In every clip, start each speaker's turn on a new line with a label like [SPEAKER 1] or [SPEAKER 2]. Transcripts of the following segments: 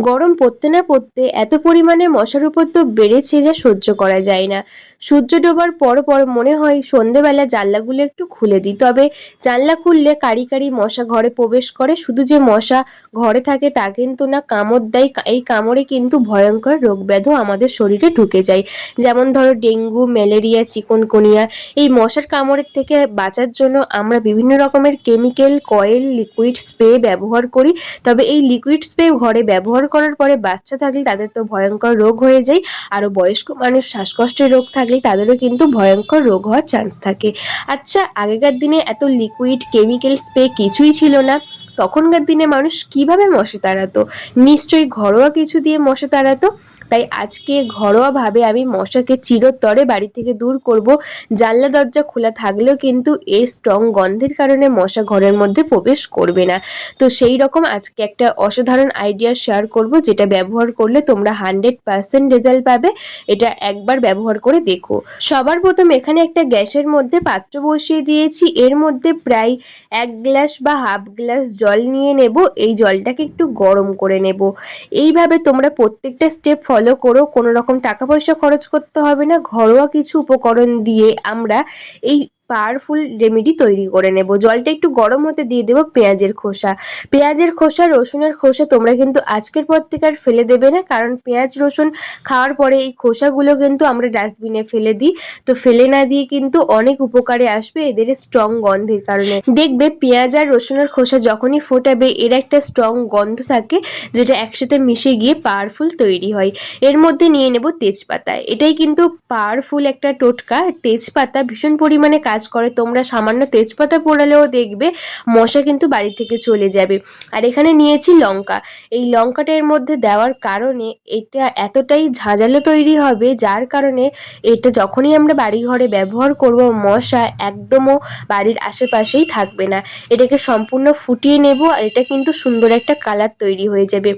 [SPEAKER 1] গরম পড়তে না পড়তে এত পরিমাণে মশার উপদ্রব বেড়েছে যা সহ্য করা যায় না। সূর্য ডোবার পর পর মনে হয় সন্ধেবেলা জানলাগুলো একটু খুলে দিই। তবে জানলা খুললে কারি কারি মশা ঘরে প্রবেশ করে। শুধু যে মশা ঘরে থাকে তা কিন্তু না, কামড় দেয় এই কামড়ে কিন্তু ভয়ঙ্কর রোগ ব্যাধও আমাদের শরীরে ঢুকে যায়। যেমন ধরো ডেঙ্গু, ম্যালেরিয়া, চিকনকনিয়া, এই মশার কামড়ের থেকে বাঁচার জন্য আমরা বিভিন্ন রকমের কেমিক্যাল, কয়েল, লিকুইড স্প্রে ব্যবহার করি। তবে এই লিকুইড স্প্রে ঘরে ব্যবহার করার পরে বাচ্চা থাকলে তাদের তো ভয়ঙ্কর রোগ হয়ে যায়। আরও বয়স্ক মানুষ শ্বাসকষ্টের রোগ থাকলে তাদেরও কিন্তু ভয়ঙ্কর রোগ হওয়ার চান্স থাকে। আচ্ছা আগেকার দিনে এত লিকুইড কেমিক্যাল স্প্রে কিছুই ছিল না। তখনকার দিনে মানুষ কীভাবে মশা তাড়াতো? নিশ্চয়ই ঘরোয়া কিছু দিয়ে মশা তাড়াতো? তাই আজকে ঘরোয়াভাবে আমি মশাকে চিরতরে বাড়ি থেকে দূর করব। জানলা দরজা খোলা থাকলেও কিন্তু এর স্ট্রং গন্ধের কারণে মশা ঘরের মধ্যে প্রবেশ করবে না। তো সেই রকম আজকে একটা অসাধারণ আইডিয়া শেয়ার করব, যেটা ব্যবহার করলে তোমরা হান্ড্রেড পার্সেন্ট রেজাল্ট পাবে। এটা একবার ব্যবহার করে দেখো। সবার প্রথম এখানে একটা গ্যাসের মধ্যে পাত্র বসিয়ে দিয়েছি। এর মধ্যে প্রায় এক গ্লাস বা হাফ গ্লাস জল নিয়ে নেব, এই জলটাকে একটু গরম করে নেব। এইভাবে তোমরা প্রত্যেকটা স্টেপ ফলো করো কোনো রকম টাকা পয়সা খরচ করতে হবে না, ঘরোয়া কিছু উপকরণ দিয়ে আমরা এই পাওয়ারফুল রেমেডি তৈরি করে নেব। জলটা একটু গরম হতে দিয়ে দেবো পেঁয়াজের খোসা। পেঁয়াজের খোসা, রসুনের খোসা তোমরা কিন্তু আজকের পর থেকে আর ফেলে দেবে না, কারণ পেঁয়াজ, রসুন খাওয়ার পরে এই খোসাগুলো কিন্তু আমরা ডাস্টবিনে ফেলে দিই। তো ফেলে না দিয়ে কিন্তু অনেক উপকারে আসবে এদের স্ট্রং গন্ধের কারণে। দেখবে পেঁয়াজ আর রসুনের খোসা যখনই ফোটাবে, এর একটা স্ট্রং গন্ধ থাকে, যেটা একসাথে মিশে গিয়ে পাওয়ারফুল তৈরি হয়। এর মধ্যে নিয়ে নেব তেজপাতা। এটাই কিন্তু পাওয়ারফুল একটা টোটকা। তেজপাতা ভীষণ পরিমাণে কাজ করে, তোমরা সামান্য তেজপাতা পোড়ালেও দেখবে মশা কিন্তু বাড়ি থেকে চলে যাবে। আর এখানে নিয়েছি লঙ্কা। এই লঙ্কাটা এর মধ্যে দেওয়ার কারণে এটা এতটাই ঝাঁঝালো তৈরি হবে, যার কারণে এটা যখনই আমরা বাড়ি ঘরে ব্যবহার করব, মশা একদমও বাড়ির আশেপাশেই থাকবে না। এটাকে সম্পূর্ণ ফুটিয়ে নেব, আর এটা কিন্তু সুন্দর একটা কালার তৈরি হয়ে যাবে।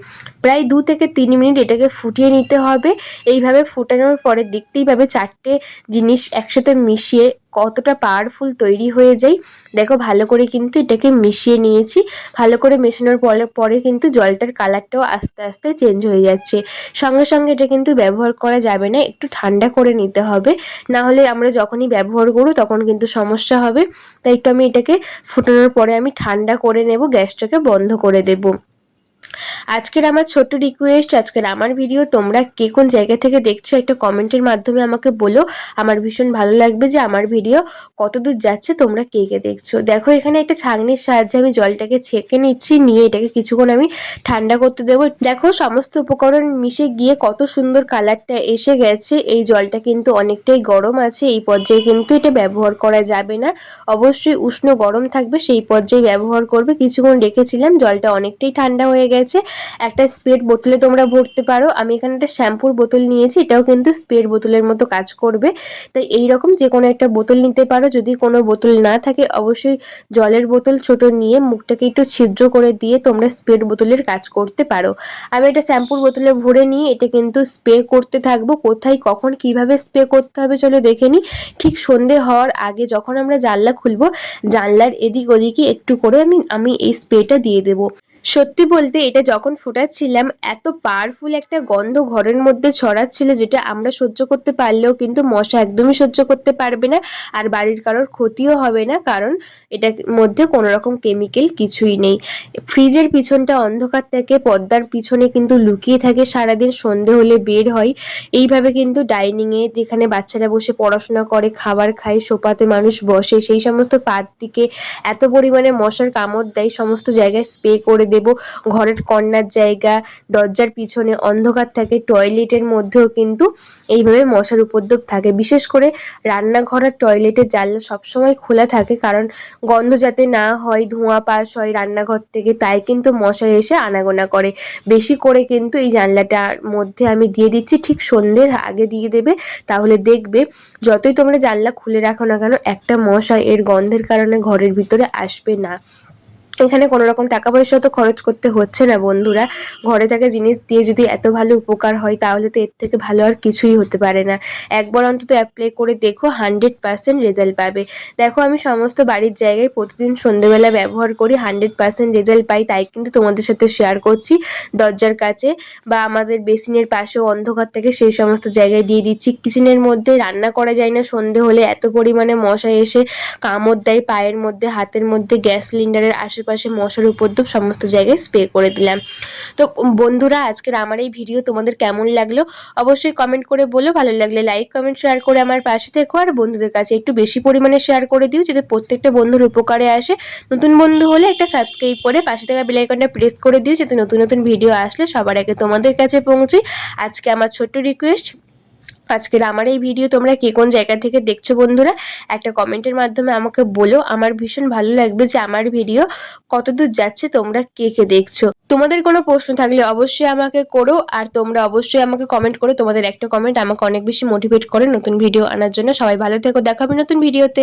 [SPEAKER 1] প্রায় দু থেকে তিন মিনিট এটাকে ফুটিয়ে নিতে হবে। এইভাবে ফুটানোর পরে দেখতেই পাবে চারটে জিনিস একসাথে মিশিয়ে কতটা পাওয়ারফুল তৈরি হয়ে যায়, দেখো ভালো করে কিন্তু এটাকে মিশিয়ে নিয়েছি। ভালো করে মেশানোর পরে পরে কিন্তু জলটার কালারটাও আস্তে আস্তে চেঞ্জ হয়ে যাচ্ছে। সঙ্গে সঙ্গে এটা কিন্তু ব্যবহার করা যাবে না, একটু ঠান্ডা করে নিতে হবে। না হলে আমরা যখনই ব্যবহার করব তখন কিন্তু সমস্যা হবে। তাই একটু আমি এটাকে ফুটানোর পরে আমি ঠান্ডা করে নেব, গ্যাসটাকে বন্ধ করে দেবো। আজকের আমার ছোট্ট রিকোয়েস্ট আজকের আমার ভিডিও তোমরা কে কোন জায়গা থেকে দেখছ একটা কমেন্টের মাধ্যমে আমাকে বলো। আমার ভীষণ ভালো লাগবে যে আমার ভিডিও কত দূর যাচ্ছে, তোমরা কে কে দেখছ। দেখো, এখানে একটা ছাগনির সাহায্যে আমি জলটাকে ছেঁকে নিচ্ছি, নিয়ে এটাকে কিছুক্ষণ আমি ঠান্ডা করতে দেবো। দেখো, সমস্ত উপকরণ মিশে গিয়ে কত সুন্দর কালারটা এসে গেছে। এই জলটা কিন্তু অনেকটাই গরম আছে, এই পর্যায়ে কিন্তু এটা ব্যবহার করা যাবে না। অবশ্যই উষ্ণ গরম থাকবে, সেই পর্যায়ে ব্যবহার করবে। কিছুক্ষণ রেখেছিলাম, জলটা অনেকটাই ঠান্ডা হয়ে গেছে। একটা স্পেড বোতলে তোমরা ভরতে পারো। আমি এখানে একটা শ্যাম্পুর বোতল নিয়েছি, এটাও কিন্তু স্পেড বোতলের মতো কাজ করবে। তাই এই রকম যে কোনো একটা বোতল নিতে পারো। যদি কোনো বোতল না থাকে, অবশ্যই জলের বোতল ছোট নিয়ে মুখটাকে একটু ছিদ্র করে দিয়ে তোমরা স্পেড বোতলের কাজ করতে পারো। আমি একটা শ্যাম্পুর বোতলে ভরে নিয়ে এটা কিন্তু স্প্রে করতে থাকব। কোথায়, কখন, কীভাবে স্প্রে করতে হবে চলো দেখে নিই। ঠিক সন্ধে হওয়ার আগে যখন আমরা জানলা খুলবো, জানলার এদিক ওদিকে একটু করে আমি আমি এই স্প্রেটা দিয়ে দেবো। সত্যি বলতে এটা যখন ফোটাচ্ছিলাম, এত পাওয়ারফুল একটা গন্ধ ঘরের মধ্যে ছড়াচ্ছিল যেটা আমরা সহ্য করতে পারলেও কিন্তু মশা একদমই সহ্য করতে পারবে না আর বাড়ির কারোর ক্ষতিও হবে না কারণ এটার মধ্যে কোনো রকম কেমিক্যাল কিছুই নেই। ফ্রিজের পিছনটা অন্ধকার থাকে, পর্দার পিছনে কিন্তু লুকিয়ে থাকে, সারাদিন সন্ধে হলে বের হয়। এইভাবে কিন্তু ডাইনিংয়ে যেখানে বাচ্চারা বসে পড়াশোনা করে, খাবার খায়, সোপাতে মানুষ বসে, সেই সমস্ত পাত দিকে এত পরিমাণে মশার কামড় দেয়, সমস্ত জায়গায় স্প্রে করে দেব। ঘরের কর্নার জায়গা, দরজার পিছনে অন্ধকার থাকে, টয়লেটের মধ্যেও কিন্তু এইভাবে মশার উপদ্রব থাকে। বিশেষ করে রান্নাঘর আর টয়লেটের জানলা সবসময় খোলা থাকে, কারণ গন্ধ যাতে না হয়, ধোঁয়া পাস হয় রান্নাঘর থেকে, তাই কিন্তু মশা এসে আনাগোনা করে। বেশি করে কিন্তু এই জানলাটার মধ্যে আমি দিয়ে দিচ্ছি। ঠিক সন্ধ্যের আগে দিয়ে দেবে, তাহলে দেখবে যতই তোমরা জানলা খুলে রাখো না কেন, একটা মশা এর গন্ধের কারণে ঘরের ভিতরে আসবে না। এখানে কোনো রকম টাকা পয়সা তো খরচ করতে হচ্ছে না বন্ধুরা। ঘরে থাকা জিনিস দিয়ে যদি এত ভালো উপকার হয়, তাহলে তো এর থেকে ভালো আর কিছুই হতে পারে না। একবার অন্তত অ্যাপ্লাই করে দেখো হান্ড্রেড পার্সেন্ট রেজাল্ট পাবে। দেখো, আমি সমস্ত বাড়ির জায়গায় প্রতিদিন সন্ধ্যেবেলা ব্যবহার করি হান্ড্রেড পার্সেন্ট রেজাল্ট পাই, তাই কিন্তু তোমাদের সাথে শেয়ার করছি। দরজার কাছে বা আমাদের বেসিনের পাশেও অন্ধকার থেকে সেই সমস্ত জায়গায় দিয়ে দিচ্ছি। কিচেনের মধ্যে রান্না করা যায় না, সন্ধে হলে এত পরিমাণে মশা এসে কামড় দেয়, পায়ের মধ্যে, হাতের মধ্যে, গ্যাস সিলিন্ডারের আশেপাশে মশার উপদ্রব সমস্ত জায়গায় স্প্রে করে দিলাম। তো বন্ধুরা, আজকের আমার এই ভিডিও তোমাদের কেমন লাগল অবশ্যই কমেন্ট করে বলো। ভালো লাগলে লাইক কমেন্ট শেয়ার করে আমার পাশে থেকো। আর বন্ধুদের কাছে একটু বেশি পরিমাণে শেয়ার করে দিও, যাতে প্রত্যেকটা বন্ধুর উপকারে আসে। নতুন বন্ধু হলে একটা সাবস্ক্রাইব করে পাশে থাকা বেলাইকনটা প্রেস করে দিও, যাতে নতুন নতুন ভিডিও আসলে সবার আগে তোমাদের কাছে পৌঁছয়। আজকে আমার ছোট্ট রিকোয়েস্ট আজকের আমার এই ভিডিও তোমরা কে কোন জায়গা থেকে দেখছ বন্ধুরা, একটা কমেন্টের মাধ্যমে আমাকে বলো। আমার ভীষণ ভালো লাগবে যে আমার ভিডিও কতদূর যাচ্ছে, তোমরা কে কে দেখছ। তোমাদের কোনো প্রশ্ন থাকলে অবশ্যই আমাকে করো, আর তোমরা অবশ্যই আমাকে কমেন্ট করো। তোমাদের একটা কমেন্ট আমাকে অনেক বেশি মোটিভেট করে নতুন ভিডিও আনার জন্য। সবাই ভালো থেকো দেখাবে নতুন ভিডিওতে